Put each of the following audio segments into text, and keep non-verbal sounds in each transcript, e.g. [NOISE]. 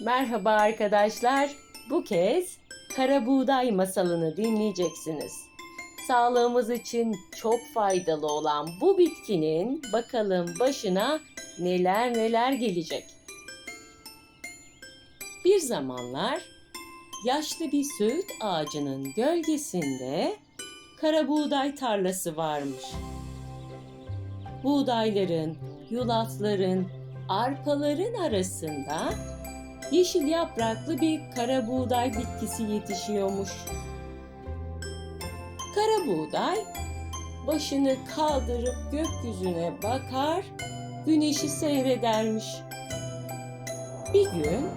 Merhaba arkadaşlar. Bu kez kara buğday masalını dinleyeceksiniz. Sağlığımız için çok faydalı olan bu bitkinin bakalım başına neler neler gelecek. Bir zamanlar yaşlı bir söğüt ağacının gölgesinde kara buğday tarlası varmış. Buğdayların, yulafların, arpaların arasında yeşil yapraklı bir kara buğday bitkisi yetişiyormuş. Kara buğday başını kaldırıp gökyüzüne bakar, güneşi seyredermiş. Bir gün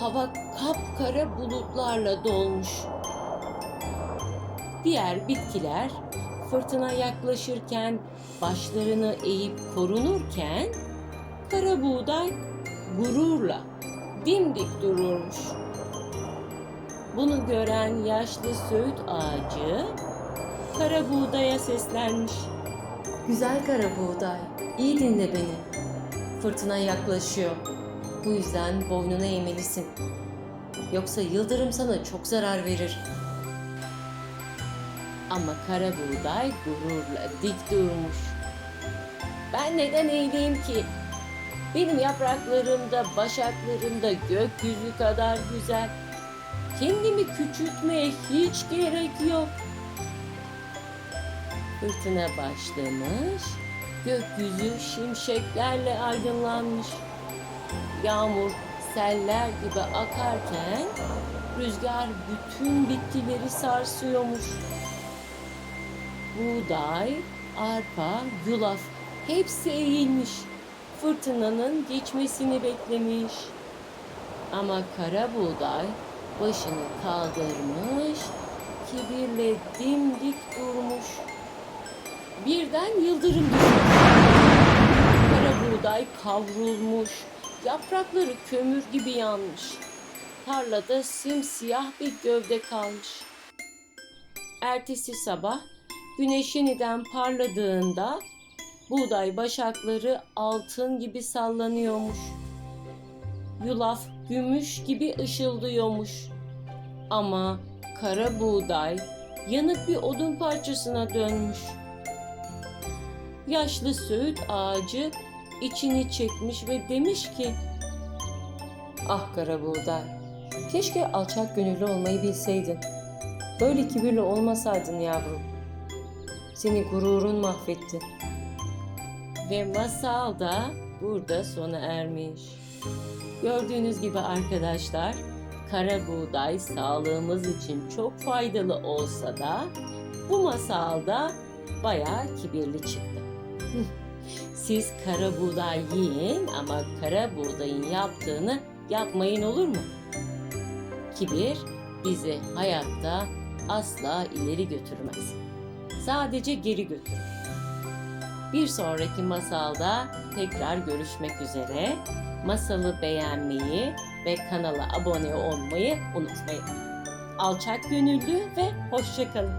hava kapkara bulutlarla dolmuş. Diğer bitkiler fırtına yaklaşırken başlarını eğip korunurken kara buğday gururla dimdik dururmuş. Bunu gören yaşlı söğüt ağacı kara buğdaya seslenmiş. Güzel kara buğday, iyi dinle beni. Fırtına yaklaşıyor. Bu yüzden boynuna eğmelisin. Yoksa yıldırım sana çok zarar verir. Ama kara buğday gururla dik durmuş. Ben neden eğileyim ki? Benim yapraklarım da başaklarım da gökyüzü kadar güzel. Kendimi küçültmeye hiç gerek yok. Fırtına başlamış, gökyüzü şimşeklerle aydınlanmış. Yağmur seller gibi akarken rüzgar bütün bitkileri sarsıyormuş. Buğday, arpa, yulaf hepsi eğilmiş. Fırtınanın geçmesini beklemiş. Ama kara buğday başını kaldırmış, kibirle dimdik durmuş. Birden yıldırım düşmüş. Kara buğday kavrulmuş, yaprakları kömür gibi yanmış. Tarlada simsiyah bir gövde kalmış. Ertesi sabah güneş yeniden parladığında buğday başakları altın gibi sallanıyormuş. Yulaf gümüş gibi ışıldıyormuş. Ama kara buğday yanık bir odun parçasına dönmüş. Yaşlı söğüt ağacı içini çekmiş ve demiş ki Ah kara buğday, keşke alçak gönüllü olmayı bilseydin. Böyle kibirli olmasaydın yavrum. Seni gururun mahvetti. Ve masal da burada sona ermiş. Gördüğünüz gibi arkadaşlar, kara buğday sağlığımız için çok faydalı olsa da bu masalda bayağı kibirli çıktı. [LAUGHS] Siz kara buğday yiyin ama kara buğdayın yaptığını yapmayın olur mu? Kibir bizi hayatta asla ileri götürmez. Sadece geri götürür. Bir sonraki masalda tekrar görüşmek üzere. Masalı beğenmeyi ve kanala abone olmayı unutmayın. Alçak gönüllü ve hoşçakalın.